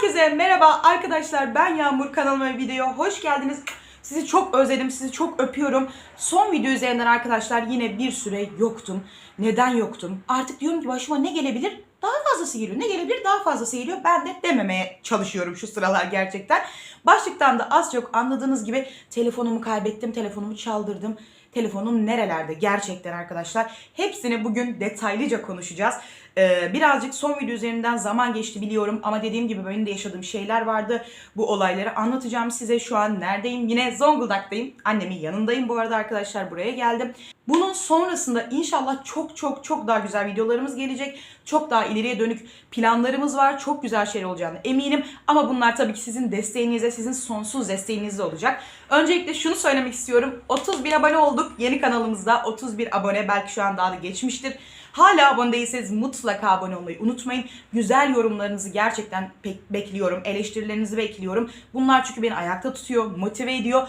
Herkese merhaba arkadaşlar ben Yağmur kanalıma videoya hoş geldiniz. Sizi çok özledim, sizi çok öpüyorum. Son video üzerinden arkadaşlar yine bir süre yoktum. Neden yoktum? Artık diyorum ki başıma ne gelebilir? Daha fazlası geliyor. Ne gelebilir? Daha fazlası geliyor. Ben de dememeye çalışıyorum şu sıralar gerçekten. Başlıktan da az çok anladığınız gibi telefonumu kaybettim, telefonumu çaldırdım. Telefonum nerelerde gerçekten arkadaşlar? Hepsini bugün detaylıca konuşacağız. Ee, birazcık son video üzerinden zaman geçti biliyorum ama dediğim gibi benim de yaşadığım şeyler vardı. Bu olayları anlatacağım size. Şu an neredeyim? Yine Zonguldak'tayım. Annemin yanındayım bu arada arkadaşlar. Buraya geldim. Bunun sonrasında inşallah çok çok çok daha güzel videolarımız gelecek. Çok daha ileriye dönük planlarımız var. Çok güzel şeyler olacağını eminim. Ama bunlar tabii ki sizin desteğinizle, sizin sonsuz desteğinizle olacak. Öncelikle şunu söylemek istiyorum. 30 bin abone olduk yeni kanalımızda. 31 abone belki şu an daha da geçmiştir. Hala abone değilseniz mutlaka abone olmayı unutmayın. Güzel yorumlarınızı gerçekten bekliyorum. Eleştirilerinizi bekliyorum. Bunlar çünkü beni ayakta tutuyor, motive ediyor.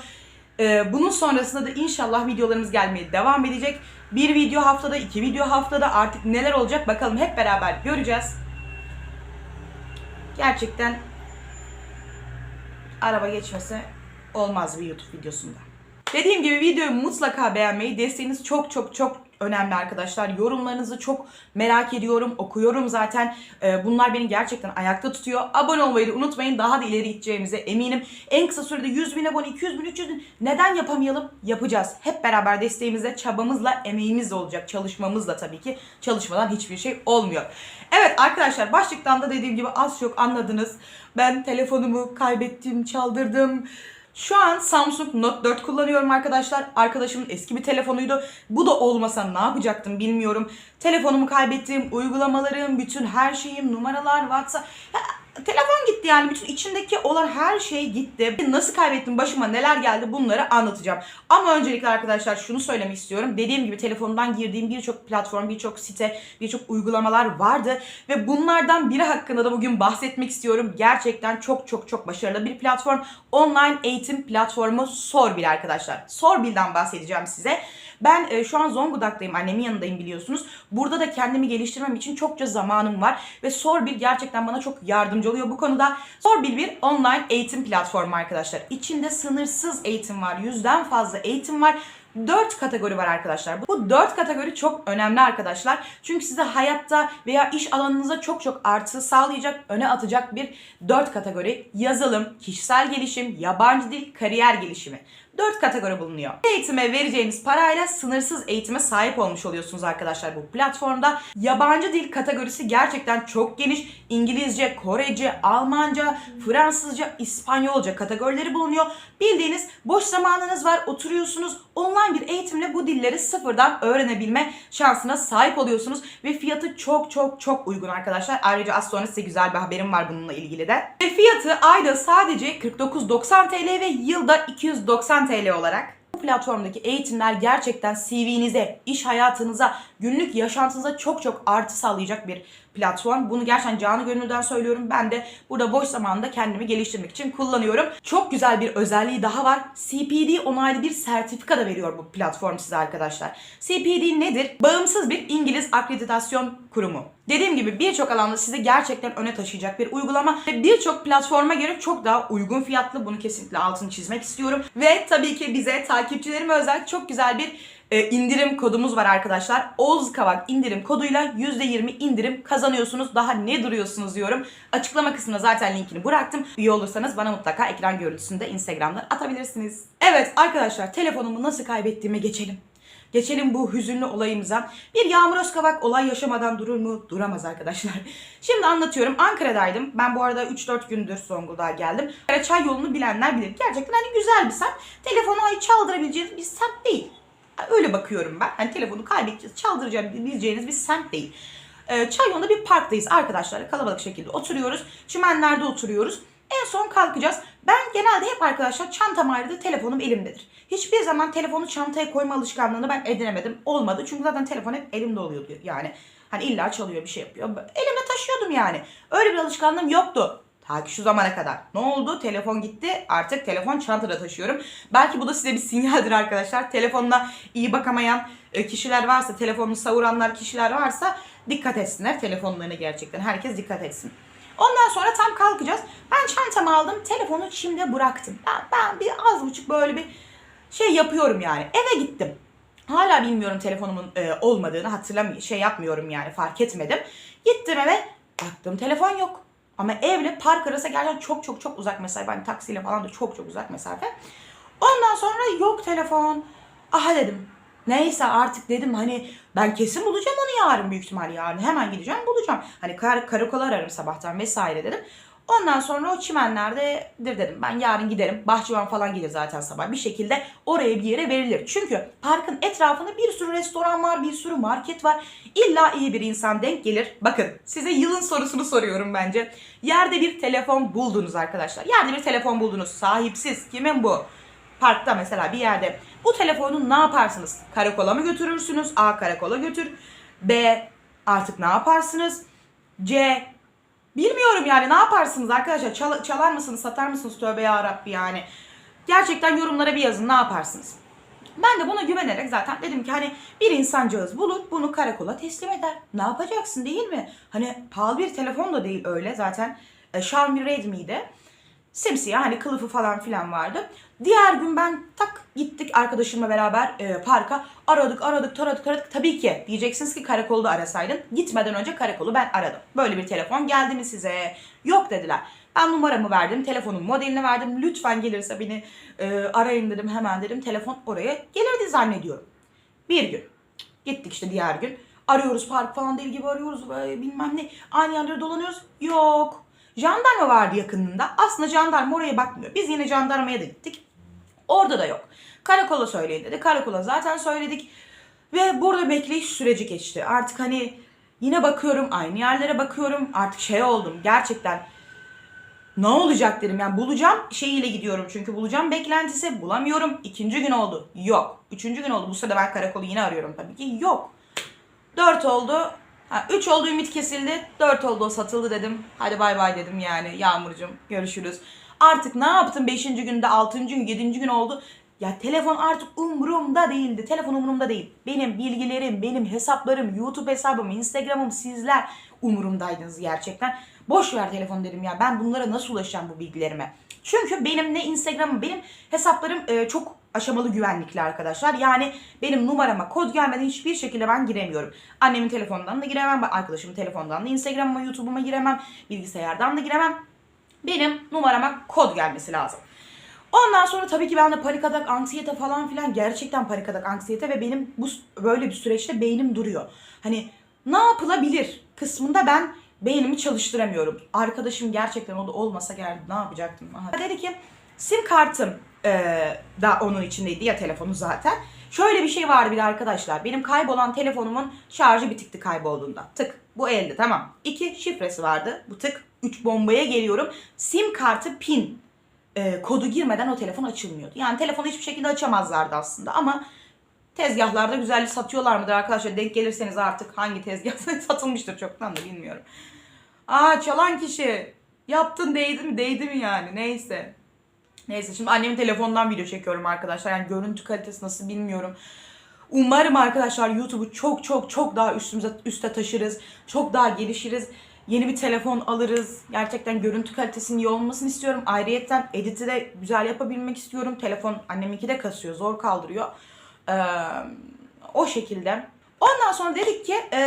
Ee, bunun sonrasında da inşallah videolarımız gelmeye devam edecek. Bir video haftada, iki video haftada artık neler olacak bakalım hep beraber göreceğiz. Gerçekten araba geçmesi olmaz bir YouTube videosunda. Dediğim gibi videoyu mutlaka beğenmeyi, desteğiniz çok çok çok önemli arkadaşlar. Yorumlarınızı çok merak ediyorum, okuyorum zaten. Ee, bunlar beni gerçekten ayakta tutuyor. Abone olmayı da unutmayın. Daha da ileri gideceğimize eminim. En kısa sürede 100 bin abone, 200 bin, 300 bin neden yapamayalım? Yapacağız. Hep beraber desteğimizle, çabamızla, emeğimizle olacak. Çalışmamızla tabii ki. Çalışmadan hiçbir şey olmuyor. Evet arkadaşlar başlıktan da dediğim gibi az çok anladınız. Ben telefonumu kaybettim, çaldırdım. Şu an Samsung Note 4 kullanıyorum arkadaşlar. Arkadaşımın eski bir telefonuydu. Bu da olmasa ne yapacaktım bilmiyorum. Telefonumu kaybettim, uygulamalarım, bütün her şeyim, numaralar, WhatsApp. Telefon gitti yani. Bütün içindeki olan her şey gitti. Nasıl kaybettim, başıma neler geldi bunları anlatacağım. Ama öncelikle arkadaşlar şunu söylemek istiyorum. Dediğim gibi telefondan girdiğim birçok platform, birçok site, birçok uygulamalar vardı. Ve bunlardan biri hakkında da bugün bahsetmek istiyorum. Gerçekten çok çok çok başarılı bir platform. Online eğitim platformu Sorbil arkadaşlar. Sorbil'den bahsedeceğim size. Ben e, şu an Zonguldak'tayım, annemin yanındayım biliyorsunuz. Burada da kendimi geliştirmem için çokça zamanım var. Ve Sorbil gerçekten bana çok yardımcı oluyor bu konuda. Sorbil bir online eğitim platformu arkadaşlar. İçinde sınırsız eğitim var, yüzden fazla eğitim var. 4 kategori var arkadaşlar. Bu 4 kategori çok önemli arkadaşlar. Çünkü size hayatta veya iş alanınıza çok çok artı sağlayacak, öne atacak bir 4 kategori. Yazılım, kişisel gelişim, yabancı dil, kariyer gelişimi. 4 kategori bulunuyor. Eğitime vereceğiniz parayla sınırsız eğitime sahip olmuş oluyorsunuz arkadaşlar bu platformda. Yabancı dil kategorisi gerçekten çok geniş. İngilizce, Korece, Almanca, Fransızca, İspanyolca kategorileri bulunuyor. Bildiğiniz boş zamanınız var, oturuyorsunuz. Online bir eğitimle bu dilleri sıfırdan öğrenebilme şansına sahip oluyorsunuz. Ve fiyatı çok çok çok uygun arkadaşlar. Ayrıca az sonra size güzel bir haberim var bununla ilgili de. Ve fiyatı ayda sadece 49.90 TL ve yılda 290 TL olarak bu platformdaki eğitimler gerçekten CV'nize, iş hayatınıza, günlük yaşantınıza çok çok artı sağlayacak bir platform. Bunu gerçekten canı gönülden söylüyorum. Ben de burada boş zamanda kendimi geliştirmek için kullanıyorum. Çok güzel bir özelliği daha var. CPD onaylı bir sertifika da veriyor bu platform size arkadaşlar. CPD nedir? Bağımsız bir İngiliz akreditasyon kurumu. Dediğim gibi birçok alanda sizi gerçekten öne taşıyacak bir uygulama ve birçok platforma göre çok daha uygun fiyatlı. Bunu kesinlikle altını çizmek istiyorum. Ve tabii ki bize takipçilerime özel çok güzel bir e, indirim kodumuz var arkadaşlar. Oğuz Kavak indirim koduyla %20 indirim kazanıyorsunuz. Daha ne duruyorsunuz diyorum. Açıklama kısmına zaten linkini bıraktım. Üye olursanız bana mutlaka ekran görüntüsünü de Instagram'dan atabilirsiniz. Evet arkadaşlar telefonumu nasıl kaybettiğime geçelim. Geçelim bu hüzünlü olayımıza. Bir Yağmur Özkavak olay yaşamadan durur mu? Duramaz arkadaşlar. Şimdi anlatıyorum. Ankara'daydım. Ben bu arada 3-4 gündür Zonguldak'a geldim. Çay yolunu bilenler bilir. Gerçekten hani güzel bir semt. Telefonu ay çaldırabileceğiniz bir semt değil. Öyle bakıyorum ben. Hani telefonu kaybedeceğiz, çaldırabileceğiniz bir semt değil. Ee, çay yolunda bir parktayız arkadaşlar. Kalabalık şekilde oturuyoruz. Çimenlerde oturuyoruz. En son kalkacağız. Ben genelde hep arkadaşlar çantam ayrıdır, telefonum elimdedir. Hiçbir zaman telefonu çantaya koyma alışkanlığını ben edinemedim. Olmadı. Çünkü zaten telefon hep elimde oluyordu. Yani hani illa çalıyor bir şey yapıyor. Elimde taşıyordum yani. Öyle bir alışkanlığım yoktu. Ta şu zamana kadar. Ne oldu? Telefon gitti. Artık telefon çantada taşıyorum. Belki bu da size bir sinyaldir arkadaşlar. Telefonla iyi bakamayan e, kişiler varsa, telefonunu savuranlar kişiler varsa dikkat etsinler telefonlarına gerçekten. Herkes dikkat etsin. Ondan sonra tam kalkacağız. Çantamı aldım, telefonu çimde bıraktım. Ben, ben bir az buçuk böyle bir şey yapıyorum yani. Eve gittim. Hala bilmiyorum telefonumun e, olmadığını hatırlamıyorum. Şey yapmıyorum yani fark etmedim. Gittim eve baktım telefon yok. Ama evle park arası gerçekten çok çok çok uzak mesafe. Hani taksiyle falan da çok çok uzak mesafe. Ondan sonra yok telefon. Aha dedim. Neyse artık dedim hani ben kesin bulacağım onu yarın büyük ihtimal yarın. Hemen gideceğim bulacağım. Hani kar, karakola ararım sabahtan vesaire dedim. Ondan sonra o çimenlerdedir dedim. Ben yarın giderim. Bahçıvan falan gelir zaten sabah. Bir şekilde oraya bir yere verilir. Çünkü parkın etrafında bir sürü restoran var, bir sürü market var. İlla iyi bir insan denk gelir. Bakın size yılın sorusunu soruyorum bence. Yerde bir telefon buldunuz arkadaşlar. Yerde bir telefon buldunuz. Sahipsiz. Kimin bu? Parkta mesela bir yerde. Bu telefonu ne yaparsınız? Karakola mı götürürsünüz? A. Karakola götür. B. Artık ne yaparsınız? C. Bilmiyorum yani ne yaparsınız arkadaşlar? Çal- çalar mısınız, satar mısınız? Tövbe yarabbi yani. Gerçekten yorumlara bir yazın ne yaparsınız? Ben de buna güvenerek zaten dedim ki hani bir insancağız bulur bunu karakola teslim eder. Ne yapacaksın değil mi? Hani pahalı bir telefon da değil öyle zaten. E, Xiaomi Redmi'de simsiyah hani kılıfı falan filan vardı. Diğer gün ben tak gittik arkadaşımla beraber e, parka aradık aradık taradık taradık. Tabii ki diyeceksiniz ki karakolda arasaydın. Gitmeden önce karakolu ben aradım. Böyle bir telefon geldi mi size? Yok dediler. Ben numaramı verdim, telefonun modelini verdim. Lütfen gelirse beni e, arayın dedim hemen dedim. Telefon oraya gelirdi zannediyorum. Bir gün gittik işte diğer gün. Arıyoruz park falan deli gibi arıyoruz bilmem ne. Aynı yerlere dolanıyoruz. Yok. Jandarma vardı yakınında. Aslında jandarma oraya bakmıyor. Biz yine jandarmaya da gittik. Orada da yok. Karakola söyleyin dedi. Karakola zaten söyledik. Ve burada bekleyiş süreci geçti. Artık hani yine bakıyorum aynı yerlere bakıyorum. Artık şey oldum gerçekten ne olacak dedim yani bulacağım şeyiyle gidiyorum çünkü bulacağım beklentisi bulamıyorum. İkinci gün oldu yok. Üçüncü gün oldu bu sırada ben karakolu yine arıyorum tabii ki yok. Dört oldu. Ha, üç oldu ümit kesildi. Dört oldu o satıldı dedim. Hadi bay bay dedim yani Yağmurcuğum görüşürüz. Artık ne yaptım beşinci günde altıncı gün yedinci gün oldu. Ya telefon artık umurumda değildi. Telefon umurumda değil. Benim bilgilerim, benim hesaplarım, YouTube hesabım, Instagram'ım sizler umurumdaydınız gerçekten. Boş ver telefon dedim ya. Ben bunlara nasıl ulaşacağım bu bilgilerime? Çünkü benim ne Instagram'ım, benim hesaplarım e, çok aşamalı güvenlikli arkadaşlar. Yani benim numarama kod gelmeden hiçbir şekilde ben giremiyorum. Annemin telefonundan da giremem, arkadaşımın telefonundan da Instagram'ıma, YouTube'uma giremem, bilgisayardan da giremem. Benim numarama kod gelmesi lazım. Ondan sonra tabii ki ben de panik atak, anksiyete falan filan gerçekten panik atak, anksiyete ve benim bu böyle bir süreçte beynim duruyor. Hani ne yapılabilir kısmında ben beynimi çalıştıramıyorum. Arkadaşım gerçekten o da olmasa geldi ne yapacaktım? Aha. Dedi ki sim kartım eee, da onun içindeydi ya telefonu zaten. Şöyle bir şey vardı bir de arkadaşlar. Benim kaybolan telefonumun şarjı bitikti kaybolduğunda. Tık bu elde tamam. İki şifresi vardı. Bu tık. Üç bombaya geliyorum. Sim kartı pin e, kodu girmeden o telefon açılmıyordu. Yani telefonu hiçbir şekilde açamazlardı aslında ama tezgahlarda güzellik satıyorlar mıdır arkadaşlar? Denk gelirseniz artık hangi tezgah satılmıştır çoktan da bilmiyorum. Aa çalan kişi yaptın değdi mi değdi mi yani neyse. Neyse şimdi annemin telefonundan video çekiyorum arkadaşlar. Yani görüntü kalitesi nasıl bilmiyorum. Umarım arkadaşlar YouTube'u çok çok çok daha üstümüze üste taşırız. Çok daha gelişiriz. Yeni bir telefon alırız. Gerçekten görüntü kalitesinin iyi olmasını istiyorum. Ayrıyetten editi de güzel yapabilmek istiyorum. Telefon anneminki de kasıyor. Zor kaldırıyor. Ee, o şekilde. Ondan sonra dedik ki e,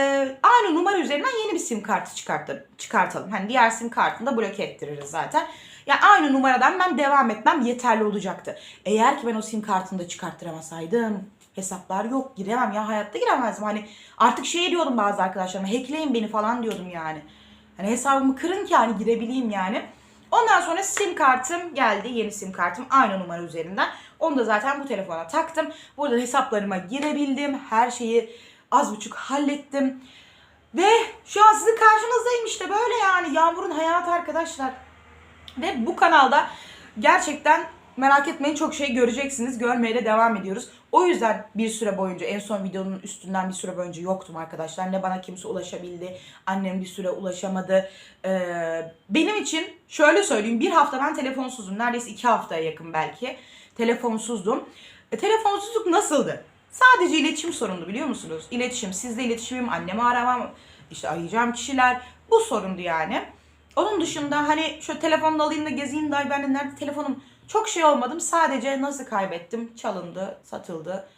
aynı numara üzerinden yeni bir sim kartı çıkartalım. çıkartalım. Hani diğer sim kartını da bloke ettiririz zaten. Yani aynı numaradan ben devam etmem yeterli olacaktı. Eğer ki ben o sim kartını da çıkarttıramasaydım hesaplar yok giremem ya hayatta giremezdim. Hani artık şey diyordum bazı arkadaşlarıma hackleyin beni falan diyordum yani. Hani hesabımı kırın ki hani girebileyim yani. Ondan sonra sim kartım geldi. Yeni sim kartım aynı numara üzerinden. Onu da zaten bu telefona taktım. Burada hesaplarıma girebildim. Her şeyi az buçuk hallettim. Ve şu an sizin karşınızdayım işte böyle yani. Yağmur'un hayatı arkadaşlar. Ve bu kanalda gerçekten merak etmeyin çok şey göreceksiniz. Görmeye de devam ediyoruz. O yüzden bir süre boyunca en son videonun üstünden bir süre boyunca yoktum arkadaşlar. Ne bana kimse ulaşabildi. Annem bir süre ulaşamadı. Ee, benim için şöyle söyleyeyim bir hafta ben telefonsuzum. Neredeyse iki haftaya yakın belki. Telefonsuzdum. E, telefonsuzluk nasıldı? Sadece iletişim sorundu biliyor musunuz? İletişim, sizle iletişimim, annemi aramam, işte arayacağım kişiler. Bu sorundu yani. Onun dışında hani şu telefonu da alayım da gezeyim da ay ben de nerede telefonum çok şey olmadım. Sadece nasıl kaybettim? Çalındı, satıldı.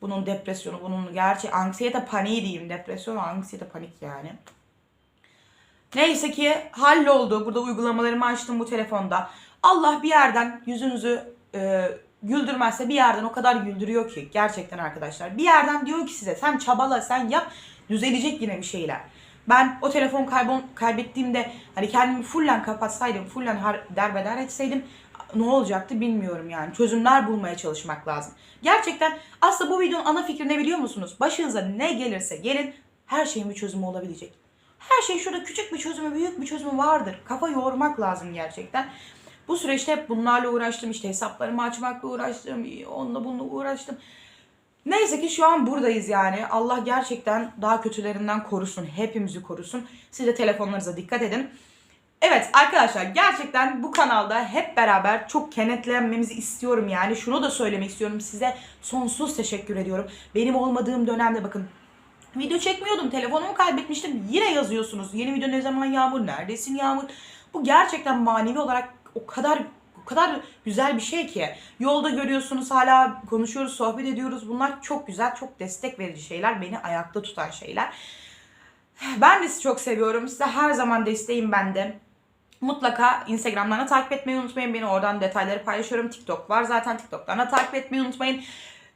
Bunun depresyonu, bunun gerçi anksiyete paniği diyeyim. Depresyon, anksiyete panik yani. Neyse ki halloldu. Burada uygulamalarımı açtım bu telefonda. Allah bir yerden yüzünüzü e, güldürmezse bir yerden o kadar güldürüyor ki gerçekten arkadaşlar. Bir yerden diyor ki size sen çabala sen yap düzelecek yine bir şeyler. Ben o telefon kaybol kaybettiğimde hani kendimi fullen kapatsaydım, fullen derbeder etseydim ne olacaktı bilmiyorum yani. Çözümler bulmaya çalışmak lazım. Gerçekten aslında bu videonun ana fikri ne biliyor musunuz? Başınıza ne gelirse gelin her şeyin bir çözümü olabilecek. Her şey şurada küçük bir çözümü, büyük bir çözümü vardır. Kafa yormak lazım gerçekten. Bu süreçte hep bunlarla uğraştım. İşte hesaplarımı açmakla uğraştım. Onunla bununla uğraştım. Neyse ki şu an buradayız yani. Allah gerçekten daha kötülerinden korusun. Hepimizi korusun. Siz de telefonlarınıza dikkat edin. Evet arkadaşlar gerçekten bu kanalda hep beraber çok kenetlenmemizi istiyorum yani. Şunu da söylemek istiyorum size. Sonsuz teşekkür ediyorum. Benim olmadığım dönemde bakın Video çekmiyordum. Telefonumu kaybetmiştim. Yine yazıyorsunuz. Yeni video ne zaman Yağmur? Neredesin Yağmur? Bu gerçekten manevi olarak o kadar o kadar güzel bir şey ki. Yolda görüyorsunuz hala konuşuyoruz, sohbet ediyoruz. Bunlar çok güzel, çok destek verici şeyler. Beni ayakta tutan şeyler. Ben de sizi çok seviyorum. Size her zaman desteğim bende. Mutlaka Instagram'dan da takip etmeyi unutmayın. Beni oradan detayları paylaşıyorum. TikTok var zaten. TikTok'tan takip etmeyi unutmayın.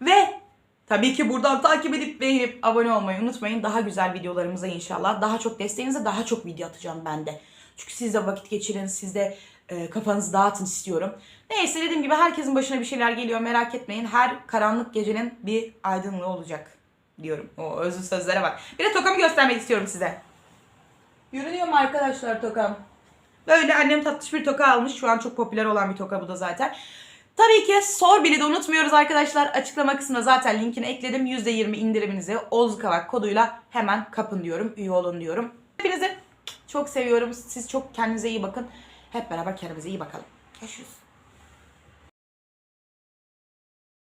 Ve tabii ki buradan takip edip beğenip abone olmayı unutmayın. Daha güzel videolarımıza inşallah. Daha çok desteğinize daha çok video atacağım ben de. Çünkü siz de vakit geçirin. Siz de e, kafanızı dağıtın istiyorum. Neyse dediğim gibi herkesin başına bir şeyler geliyor. Merak etmeyin. Her karanlık gecenin bir aydınlığı olacak diyorum. O özlü sözlere bak. Bir de tokamı göstermek istiyorum size. Yürünüyor mu arkadaşlar tokam? Böyle annem tatlış bir toka almış. Şu an çok popüler olan bir toka bu da zaten. Tabii ki sor bile de unutmuyoruz arkadaşlar. Açıklama kısmına zaten linkini ekledim. %20 indiriminizi Oz Kavak koduyla hemen kapın diyorum. Üye olun diyorum. Hepinizi çok seviyorum. Siz çok kendinize iyi bakın. Hep beraber kendimize iyi bakalım. Görüşürüz.